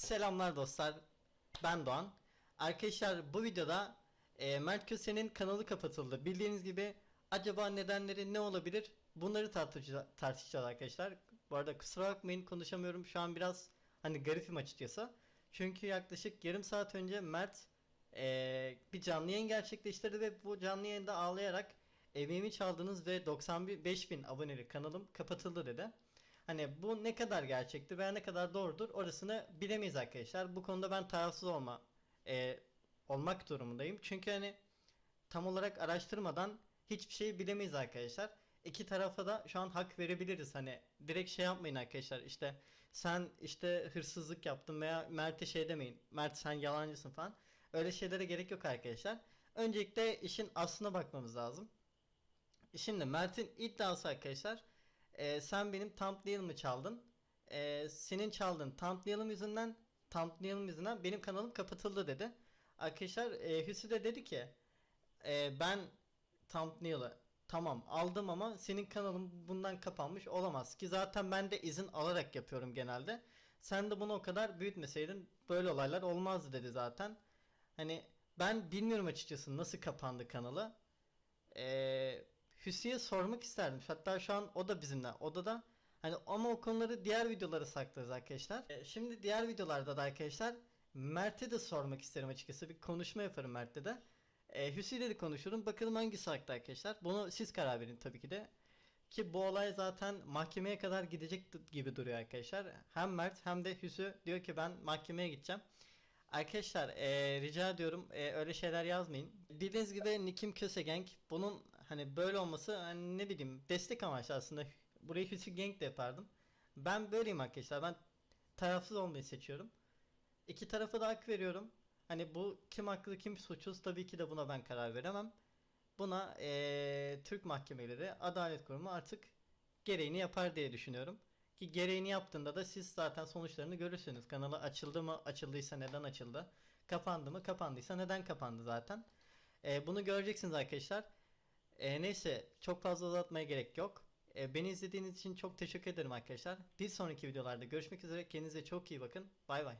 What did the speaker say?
Selamlar dostlar. Ben Doğan. Arkadaşlar bu videoda e, Mert Köse'nin kanalı kapatıldı. Bildiğiniz gibi acaba nedenleri ne olabilir? Bunları tartışacağız, arkadaşlar. Bu arada kusura bakmayın konuşamıyorum. Şu an biraz hani garipim açıkçası. Çünkü yaklaşık yarım saat önce Mert e, bir canlı yayın gerçekleştirdi ve bu canlı yayında ağlayarak emeğimi çaldınız ve 95 bin aboneli kanalım kapatıldı dedi. Hani bu ne kadar gerçektir veya ne kadar doğrudur orasını bilemeyiz arkadaşlar. Bu konuda ben tarafsız olma e, olmak durumundayım. Çünkü hani tam olarak araştırmadan hiçbir şey bilemeyiz arkadaşlar. İki tarafa da şu an hak verebiliriz. Hani direkt şey yapmayın arkadaşlar. İşte sen işte hırsızlık yaptın veya Mert'e şey demeyin. Mert sen yalancısın falan. Öyle şeylere gerek yok arkadaşlar. Öncelikle işin aslına bakmamız lazım. Şimdi Mert'in iddiası arkadaşlar. E, sen benim thumbnail'ımı çaldın. E, senin çaldığın thumbnail'ım yüzünden thumbnail'ım yüzünden benim kanalım kapatıldı dedi. Arkadaşlar e, Hüsnü de dedi ki e, ben thumbnail'ı tamam aldım ama senin kanalın bundan kapanmış olamaz ki zaten ben de izin alarak yapıyorum genelde. Sen de bunu o kadar büyütmeseydin böyle olaylar olmazdı dedi zaten. Hani ben bilmiyorum açıkçası nasıl kapandı kanalı. Ee, Hüsnü'ye sormak isterdim. Hatta şu an o da bizimle odada. Hani ama o konuları diğer videolara saklarız arkadaşlar. Ee, şimdi diğer videolarda da arkadaşlar Mert'e de sormak isterim açıkçası. Bir konuşma yaparım Mert'te de. Ee, Hüsnü'yle de konuşurum. Bakalım hangisi haklı arkadaşlar. Bunu siz karar verin tabii ki de. Ki bu olay zaten mahkemeye kadar gidecek gibi duruyor arkadaşlar. Hem Mert hem de Hüsnü diyor ki ben mahkemeye gideceğim. Arkadaşlar eee, rica ediyorum eee, öyle şeyler yazmayın. Bildiğiniz gibi Nikim Kösegenk bunun hani böyle olması hani ne bileyim destek amaçlı aslında. Burayı Hüsnü Genk de yapardım. Ben böyleyim arkadaşlar. Ben tarafsız olmayı seçiyorum. İki tarafa da hak veriyorum. Hani bu kim haklı kim suçsuz tabii ki de buna ben karar veremem. Buna eee, Türk mahkemeleri, Adalet Kurumu artık gereğini yapar diye düşünüyorum. Ki gereğini yaptığında da siz zaten sonuçlarını görürsünüz. Kanalı açıldı mı, açıldıysa neden açıldı, kapandı mı, kapandıysa neden kapandı zaten. Eee, bunu göreceksiniz arkadaşlar. Eee, neyse çok fazla uzatmaya gerek yok. Eee, beni izlediğiniz için çok teşekkür ederim arkadaşlar. Bir sonraki videolarda görüşmek üzere. Kendinize çok iyi bakın. Bay bay.